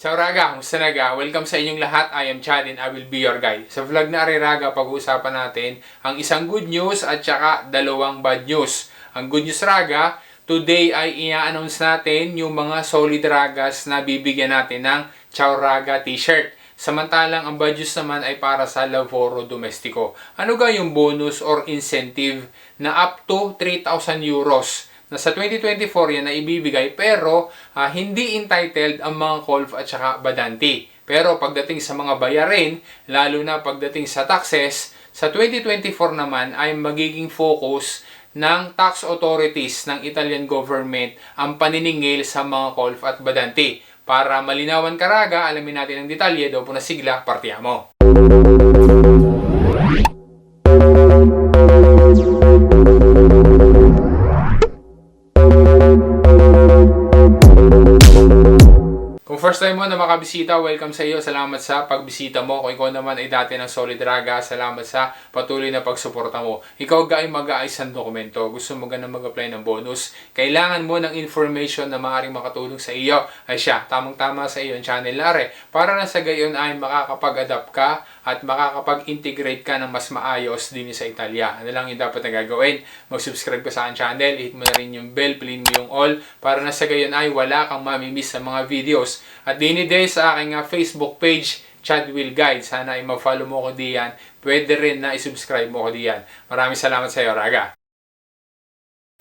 Ciao Raga, kumusta naga? Welcome sa inyong lahat. I am Chad and I will be your guide. Sa vlog na Raga, pag-uusapan natin ang isang good news at saka dalawang bad news. Ang good news Raga, today ay i-announce natin yung mga solid ragas na bibigyan natin ng Ciao Raga t-shirt. Samantalang ang bad news naman ay para sa Lavoro Domestico. Ano ga yung bonus or incentive na up to 3,000 euros na sa 2024 yan na ibibigay pero ah, hindi entitled ang mga Colf at saka Badanti. Pero pagdating sa mga bayarin, lalo na pagdating sa taxes, sa 2024 naman ay magiging focus ng tax authorities ng Italian government ang paniningil sa mga Colf at Badanti. Para malinawan karaga, alamin natin ang detalye, doon po na sigla, partiamo. First time mo na makabisita, welcome sa iyo. Salamat sa pagbisita mo. Kung ikaw naman ay dati ng Solid Raga, salamat sa patuloy na pagsuporta mo. Ikaw ga ay mag-aayos ng dokumento. Gusto mo ganang mag-apply ng bonus. Kailangan mo ng information na maaaring makatulong sa iyo. Ay siya, tamang-tama sa iyo ang channel Lare. Para na sa gayon ay makakapag-adapt ka at makakapag-integrate ka ng mas maayos din sa Italia. Ano lang yung dapat na gagawin? Mag-subscribe ka sa aking channel, hit mo na rin yung bell, piliin mo yung all para na sa gayon ay wala kang mamimiss sa mga videos. At dini day sa aking ah, Facebook page, Chad Will Guide. Sana ay ma-follow mo ko diyan. Pwede rin na i-subscribe mo ko diyan. Maraming salamat sa iyo, Raga.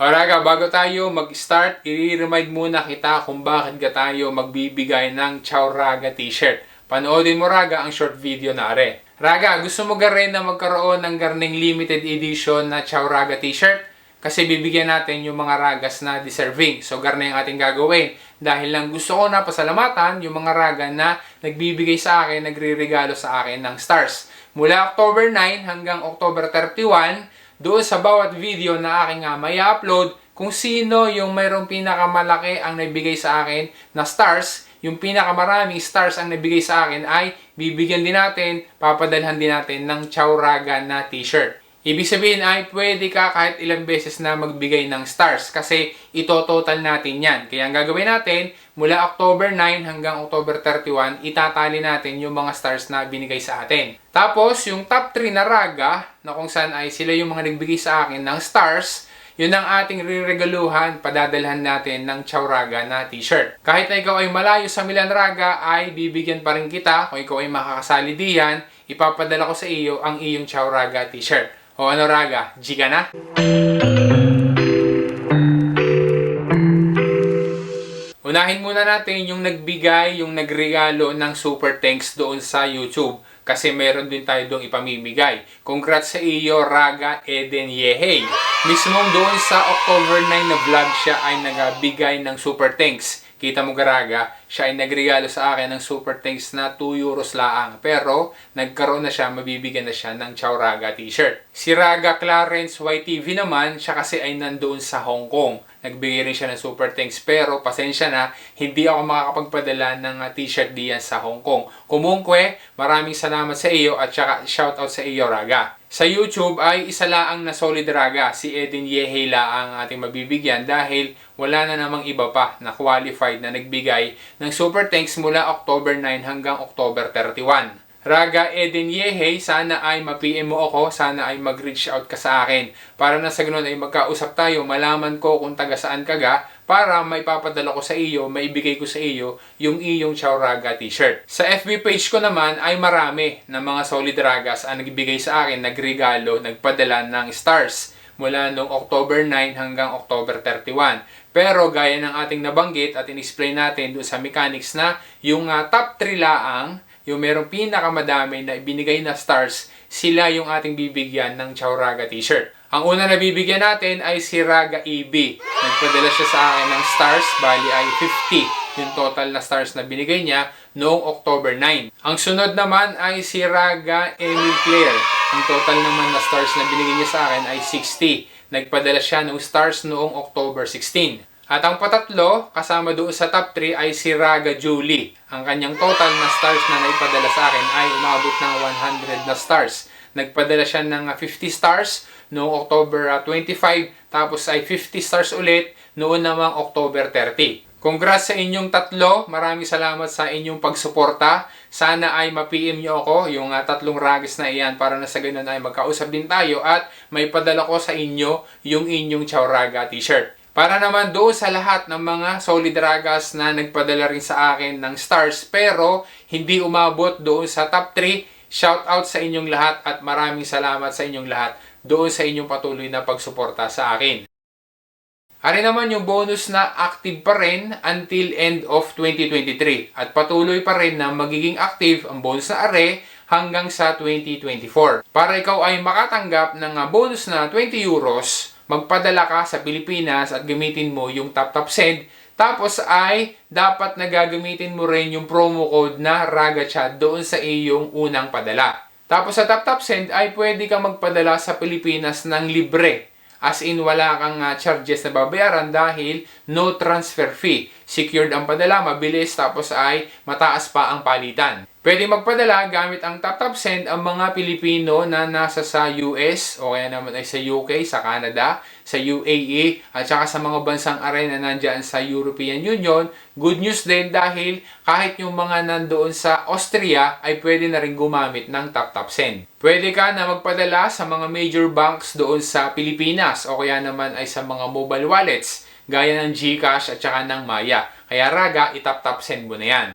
O Raga, bago tayo mag-start, i-remind muna kita kung bakit ka tayo magbibigay ng Chow Raga t-shirt. Panoodin mo Raga ang short video na are. Raga, gusto mo ga rin na magkaroon ng garning limited edition na Chow Raga t-shirt? Kasi bibigyan natin yung mga ragas na deserving. So, garna yung ating gagawin. Dahil lang gusto ko na pasalamatan yung mga raga na nagbibigay sa akin, nagre-regalo sa akin ng stars. Mula October 9 hanggang October 31, doon sa bawat video na aking uh, may upload, kung sino yung mayroong pinakamalaki ang nagbigay sa akin na stars, yung pinakamaraming stars ang nabigay sa akin ay bibigyan din natin, papadalhan din natin ng Chow Raga na t-shirt. Ibig sabihin ay pwede ka kahit ilang beses na magbigay ng stars kasi ito-total natin yan. Kaya ang gagawin natin, mula October 9 hanggang October 31, itatali natin yung mga stars na binigay sa atin. Tapos, yung top 3 na raga, na kung saan ay sila yung mga nagbigay sa akin ng stars, yun ang ating riregaluhan, padadalhan natin ng Chowraga na t-shirt. Kahit na ikaw ay malayo sa Milan Raga, ay bibigyan pa rin kita. Kung ikaw ay makakasali diyan, ipapadala ko sa iyo ang iyong Chowraga t-shirt. O ano Raga, G ka na? Unahin muna natin yung nagbigay, yung nagregalo ng super thanks doon sa YouTube. Kasi meron din tayo doon ipamimigay. Congrats sa iyo, Raga Eden Yehey. Mismong doon sa October 9 na vlog siya ay nagbigay ng super thanks. Kita mo Garaga, siya ay nagregalo sa akin ng super thanks na 2 euros laang. Pero nagkaroon na siya, mabibigyan na siya ng Chow Raga t-shirt. Si Raga Clarence YTV naman, siya kasi ay nandoon sa Hong Kong. Nagbigay rin siya ng super thanks pero pasensya na, hindi ako makakapagpadala ng uh, t-shirt diyan sa Hong Kong. Kumunkwe, maraming salamat sa iyo at saka shoutout sa iyo Raga. Sa YouTube ay isa laang na solid raga, si Eden Yehela ang ating mabibigyan dahil wala na namang iba pa na qualified na nagbigay ng super thanks mula October 9 hanggang October 31. Raga Eden Yehey, sana ay ma-PM mo ako, sana ay mag-reach out ka sa akin. Para na sa ganun ay magkausap tayo, malaman ko kung taga saan ka ga, para may papadala ko sa iyo, maibigay ko sa iyo yung iyong Chow Raga t-shirt. Sa FB page ko naman ay marami na mga solid ragas ang nagbigay sa akin, nagregalo, nagpadala ng stars mula noong October 9 hanggang October 31. Pero gaya ng ating nabanggit at in-explain natin doon sa mechanics na yung uh, top 3 laang yung merong pinakamadami na ibinigay na stars, sila yung ating bibigyan ng Chow Raga t-shirt. Ang una na bibigyan natin ay si Raga EB. Nagpadala siya sa akin ng stars, bali ay 50 yung total na stars na binigay niya noong October 9. Ang sunod naman ay si Raga Emil Claire. Ang total naman na stars na binigay niya sa akin ay 60. Nagpadala siya ng stars noong October 16. At ang patatlo, kasama doon sa top 3 ay si Raga Julie. Ang kanyang total na stars na naipadala sa akin ay umabot ng 100 na stars. Nagpadala siya ng 50 stars noong October 25, tapos ay 50 stars ulit noon namang October 30. Congrats sa inyong tatlo. Maraming salamat sa inyong pagsuporta. Sana ay ma-PM nyo ako yung ah, tatlong ragas na iyan para na sa ganun ay magkausap din tayo at may padala ko sa inyo yung inyong Chow Raga t-shirt. Para naman doon sa lahat ng mga solid ragas na nagpadala rin sa akin ng stars pero hindi umabot doon sa top 3, shout out sa inyong lahat at maraming salamat sa inyong lahat doon sa inyong patuloy na pagsuporta sa akin. Ari naman yung bonus na active pa rin until end of 2023 at patuloy pa rin na magiging active ang bonus na are hanggang sa 2024. Para ikaw ay makatanggap ng ah, bonus na 20 euros, magpadala ka sa Pilipinas at gamitin mo yung Tap Tap Send tapos ay dapat na gagamitin mo rin yung promo code na RagaChat doon sa iyong unang padala. Tapos sa Tap Tap Send ay pwede kang magpadala sa Pilipinas ng libre. As in, wala kang ah, charges na babayaran dahil no transfer fee. Secured ang padala, mabilis, tapos ay mataas pa ang palitan. Pwede magpadala gamit ang TapTap Send ang mga Pilipino na nasa sa US o kaya naman ay sa UK, sa Canada, sa UAE at saka sa mga bansang arena nandyan sa European Union. Good news din dahil kahit yung mga nandoon sa Austria ay pwede na rin gumamit ng TapTap Send. Pwede ka na magpadala sa mga major banks doon sa Pilipinas o kaya naman ay sa mga mobile wallets gaya ng GCash at saka ng Maya. Kaya raga, itap-tap send mo na yan.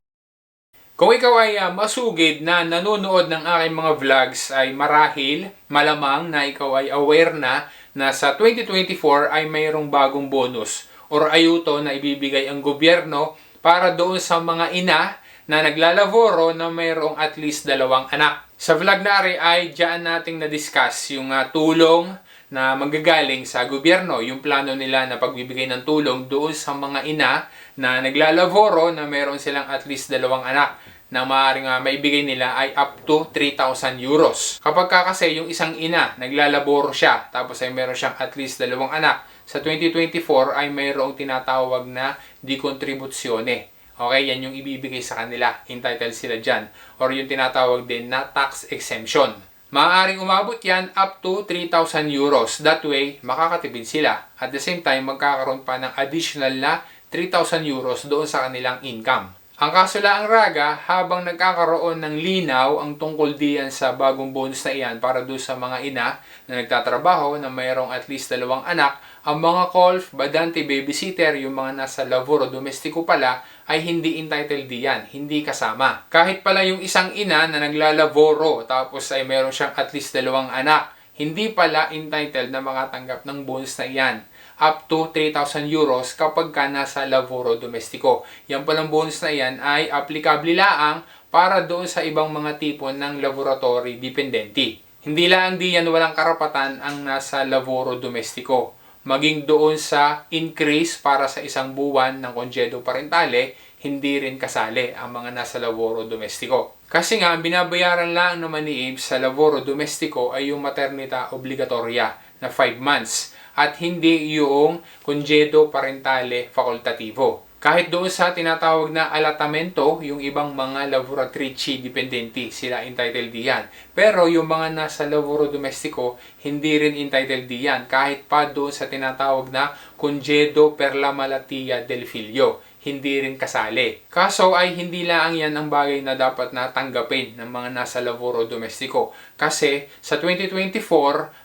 Kung ikaw ay ah, masugid na nanonood ng aking mga vlogs ay marahil, malamang na ikaw ay aware na na sa 2024 ay mayroong bagong bonus or ayuto na ibibigay ang gobyerno para doon sa mga ina na naglalaboro na mayroong at least dalawang anak. Sa vlog na ari ay diyan nating na-discuss yung ah, tulong na manggagaling sa gobyerno, yung plano nila na pagbibigay ng tulong doon sa mga ina na naglalaboro na mayroon silang at least dalawang anak na maaaring uh, maibigay nila ay up to 3,000 euros. Kapag ka kasi yung isang ina, naglalaboro siya, tapos ay meron siyang at least dalawang anak, sa 2024 ay mayroong tinatawag na decontribuzione. Okay, yan yung ibibigay sa kanila. Entitled sila dyan. Or yung tinatawag din na tax exemption. Maaaring umabot yan up to 3,000 euros. That way, makakatipid sila. At the same time, magkakaroon pa ng additional na 3,000 euros doon sa kanilang income. Ang kaso lang raga, habang nagkakaroon ng linaw ang tungkol diyan sa bagong bonus na iyan para doon sa mga ina na nagtatrabaho na mayroong at least dalawang anak, ang mga golf, badante, babysitter, yung mga nasa labor o domestiko pala, ay hindi entitled diyan, hindi kasama. Kahit pala yung isang ina na naglalaboro tapos ay mayroon siyang at least dalawang anak, hindi pala entitled na makatanggap ng bonus na iyan up to 3,000 euros kapag ka nasa laboro domestiko. Yan palang bonus na yan ay applicable laang para doon sa ibang mga tipo ng laboratory dependenti. Hindi lang di yan walang karapatan ang nasa laboro domestiko. Maging doon sa increase para sa isang buwan ng konjedo parentale, hindi rin kasali ang mga nasa laboro domestiko. Kasi nga, binabayaran lang naman ni Abe sa laboro domestiko ay yung maternita obligatoria na 5 months at hindi yung congedo parentale facultativo. Kahit doon sa tinatawag na alatamento, yung ibang mga laboratrici dipendenti, sila entitled diyan. Pero yung mga nasa laboro domestico, hindi rin entitled diyan. Kahit pa doon sa tinatawag na congedo per la malattia del figlio hindi rin kasali. Kaso ay hindi lang yan ang bagay na dapat natanggapin ng mga nasa laboro domestiko. Kasi sa 2024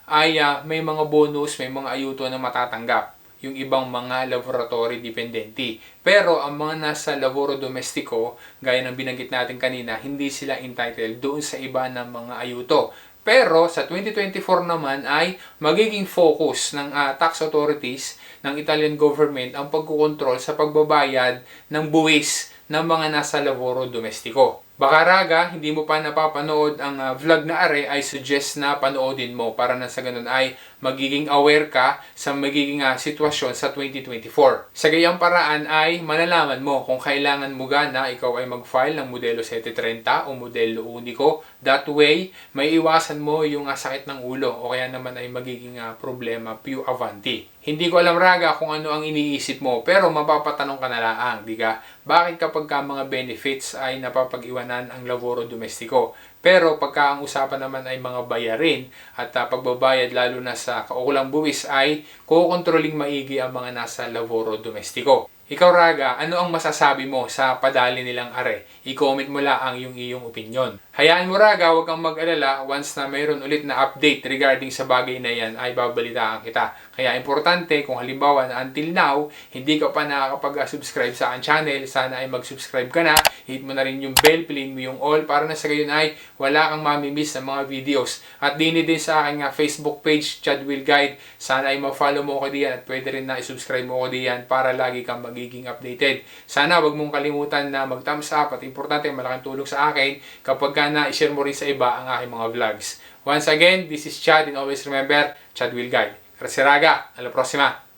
ay uh, may mga bonus, may mga ayuto na matatanggap yung ibang mga laboratory dependenti. Pero ang mga nasa laboro domestiko, gaya ng binanggit natin kanina, hindi sila entitled doon sa iba ng mga ayuto. Pero sa 2024 naman ay magiging focus ng uh, tax authorities ng Italian government ang pagkukontrol sa pagbabayad ng buwis ng mga nasa laboro domestiko. Baka raga, hindi mo pa napapanood ang uh, vlog na are, ay suggest na panoodin mo para na sa ganun ay magiging aware ka sa magiging uh, sitwasyon sa 2024. Sa gayang paraan ay malalaman mo kung kailangan mo gana ikaw ay mag-file ng modelo 730 o modelo unico. That way, may iwasan mo yung uh, sakit ng ulo o kaya naman ay magiging uh, problema più avanti. Hindi ko alam raga kung ano ang iniisip mo pero mapapatanong ka na lang, di ka? Bakit kapag ka mga benefits ay napapag-iwanan ang laboro domestiko? Pero pagka ang usapan naman ay mga bayarin at uh, pagbabayad lalo na sa kaukulang buwis ay kukontroling maigi ang mga nasa laboro domestiko. Ikaw Raga, ano ang masasabi mo sa padali nilang are? I-comment mo lang ang yung iyong opinion. Hayaan mo Raga, huwag kang mag-alala once na mayroon ulit na update regarding sa bagay na yan ay babalitaan kita. Kaya importante kung halimbawa na until now, hindi ka pa nakakapag-subscribe sa aking channel, sana ay mag-subscribe ka na, hit mo na rin yung bell, piliin mo yung all para na sa gayon ay wala kang mamimiss ng mga videos. At dini din sa aking ah, Facebook page, Chad Will Guide, sana ay ma-follow mo ko diyan at pwede rin na i-subscribe mo ko diyan para lagi kang magiging updated. Sana wag mong kalimutan na mag-thumbs up at importante malaking tulong sa akin kapag ka na-share mo rin sa iba ang aking mga vlogs. Once again, this is Chad and always remember, Chad Will Guide. Gracias Raga, a la próxima.